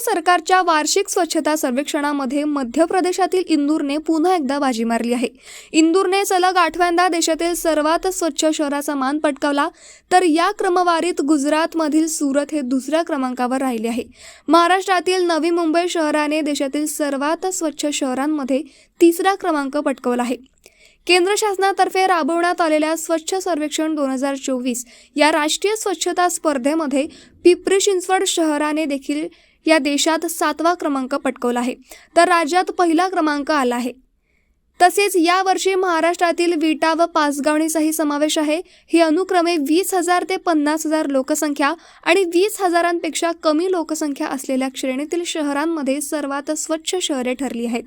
सरकारच्या वार्षिक स्वच्छता सर्वेक्षणामध्ये मध्य प्रदेशातील इंदूरने पुन्हा एकदा बाजी मारली आहे. इंदूरने सलग आठव्यांदा देशातील सर्वात स्वच्छ शहराचा मान पटकावला तर या क्रमवारीत गुजरातमधील सुरत हे दुसऱ्या क्रमांकावर राहिले आहे. महाराष्ट्रातील नवी मुंबई शहराने देशातील सर्वात स्वच्छ शहरांमध्ये तिसरा क्रमांक पटकावला आहे. केंद्र शासनातर्फे राबवण्यात आलेल्या स्वच्छ सर्वेक्षण दोन हजार चोवीस या राष्ट्रीय स्वच्छता स्पर्धेमध्ये पिंपरी चिंचवड शहराने देखील या देशात सातवा क्रमांक पटकवला आहे. तर राज्यात पहिला क्रमांक आला आहे. तसेच यावर्षी महाराष्ट्रातील विटा व पाचगावणीचाही समावेश आहे. ही अनुक्रमे वीस हजार ते पन्नास हजार लोकसंख्या आणि वीस हजारांपेक्षा कमी लोकसंख्या असलेल्या श्रेणीतील शहरांमध्ये सर्वात स्वच्छ शहरे ठरली आहेत.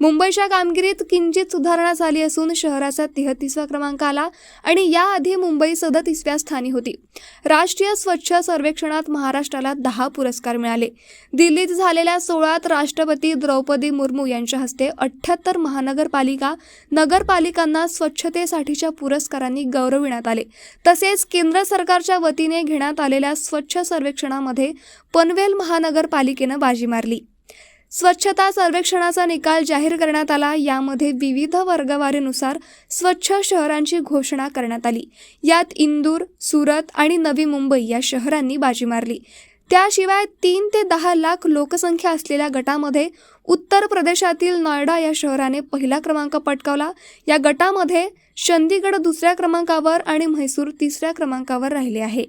मुंबईच्या कामगिरीत किंचित सुधारणा झाली असून शहराचा तेहतीसवा क्रमांक आला आणि याआधी मुंबई सदतीसव्या स्थानी होती. राष्ट्रीय स्वच्छ सर्वेक्षणात महाराष्ट्राला दहा पुरस्कार मिळाले. दिल्लीत झालेल्या सोहळ्यात राष्ट्रपती द्रौपदी मुर्मू यांच्या हस्ते अठ्ठ्याहत्तर महानगरपालिका नगरपालिकांना स्वच्छतेसाठीच्या पुरस्कारांनी गौरविण्यात आले. तसेच केंद्र सरकारच्या वतीने घेण्यात आलेल्या स्वच्छ सर्वेक्षणामध्ये पनवेल महानगरपालिकेनं बाजी मारली. स्वच्छता सर्वेक्षणाचा निकाल जाहीर करण्यात आला. यामध्ये विविध वर्गवारीनुसार स्वच्छ शहरांची घोषणा करण्यात आली. यात इंदूर सुरत आणि नवी मुंबई या शहरांनी बाजी मारली. त्याशिवाय तीन ते दहा लाख लोकसंख्या असलेल्या गटामध्ये उत्तर प्रदेशातील नॉयडा या शहराने पहिला क्रमांक पटकावला. या गटामध्ये चंदीगड दुसऱ्या क्रमांकावर आणि म्हैसूर तिसऱ्या क्रमांकावर राहिले आहे.